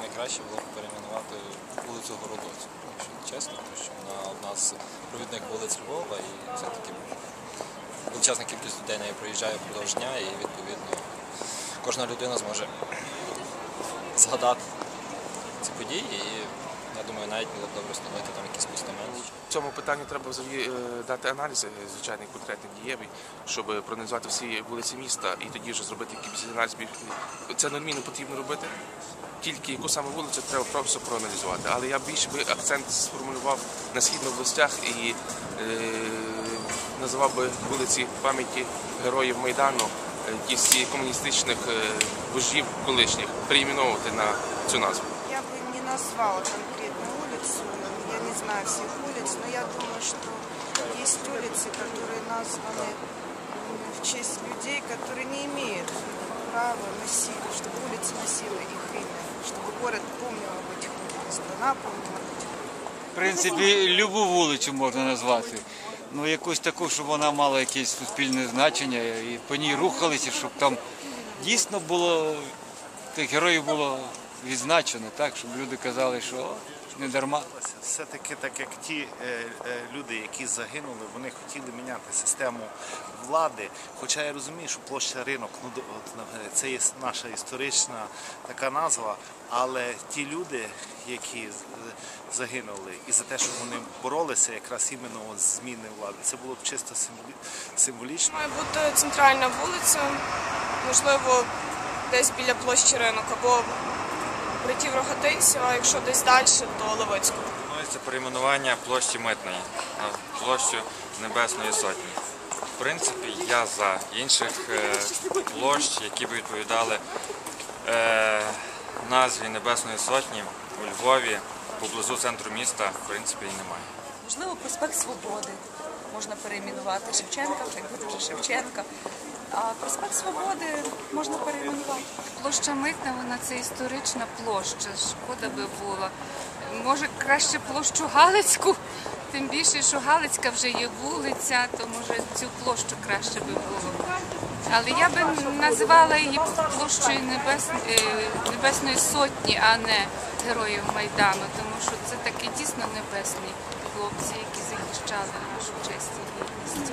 Найкраще було б перейменувати вулицю Городоцьку, якщо чесно, тому що вона одна з провідних вулиць Львова і все-таки величезна кількість людей нею проїжджає впродовж дня і відповідно кожна людина зможе згадати ці події і я думаю, навіть було б добре встановити там якийсь постамент. Цьому питанню треба взагалі е, дати аналіз е, звичайний конкретний дієвий, щоб проаналізувати всі вулиці міста і тоді вже зробити якийсь аналіз. Це неодмінно потрібно робити. Тільки яку саме вулицю треба просто проаналізувати. Але я більше би акцент сформулював на східних областях і е, називав би вулиці пам'яті героїв Майдану, е, якісь комуністичних е, вождів колишніх, перейменовувати на цю назву. Я бы не назвала конкретную улицу, я не знаю всех улиц, но я думаю, что есть улицы, которые названы м, в честь людей, которые не имеют права носить, чтобы улица носила их имя, чтобы город помнил об этих людях, страна помнила об этих людях. В принципі, любу вулицю можна назвати. Ну, якусь таку, щоб вона мала якесь суспільне значення і по ній рухалися, щоб там дійсно було тих героїв було відзначено, так, щоб люди казали, що «О, не дарма. Все-таки так як ті е, е, люди, які загинули, вони хотіли міняти систему влади. Хоча я розумію, що площа ринок, ну до- от, е, це є наша історична така назва, але ті люди, які загинули, і за те, що вони боролися, якраз іменно от зміни влади, це було б чисто символі- символічно. Має бути центральна вулиця, можливо, десь біля площі ринок або братів Рогатинців, а якщо десь далі, то Левицького. Пропонується перейменування площі Митної на площу Небесної Сотні. В принципі, я за інших е, площ, які б відповідали е, назві Небесної Сотні у Львові, поблизу центру міста, в принципі, і немає. Можливо, проспект Свободи можна перейменувати Шевченка, хай буде вже Шевченка. Проспект Свободи можна перейменувати. Площа Митна, вона це історична площа. Шкода би було. Може, краще площу Галицьку, тим більше, що Галицька вже є вулиця, то може цю площу краще би було. Але я би називала її площею Небес... е, Небесної Сотні, а не Героїв Майдану, тому що це такі дійсно небесні хлопці, які захищали нашу честь і гідність.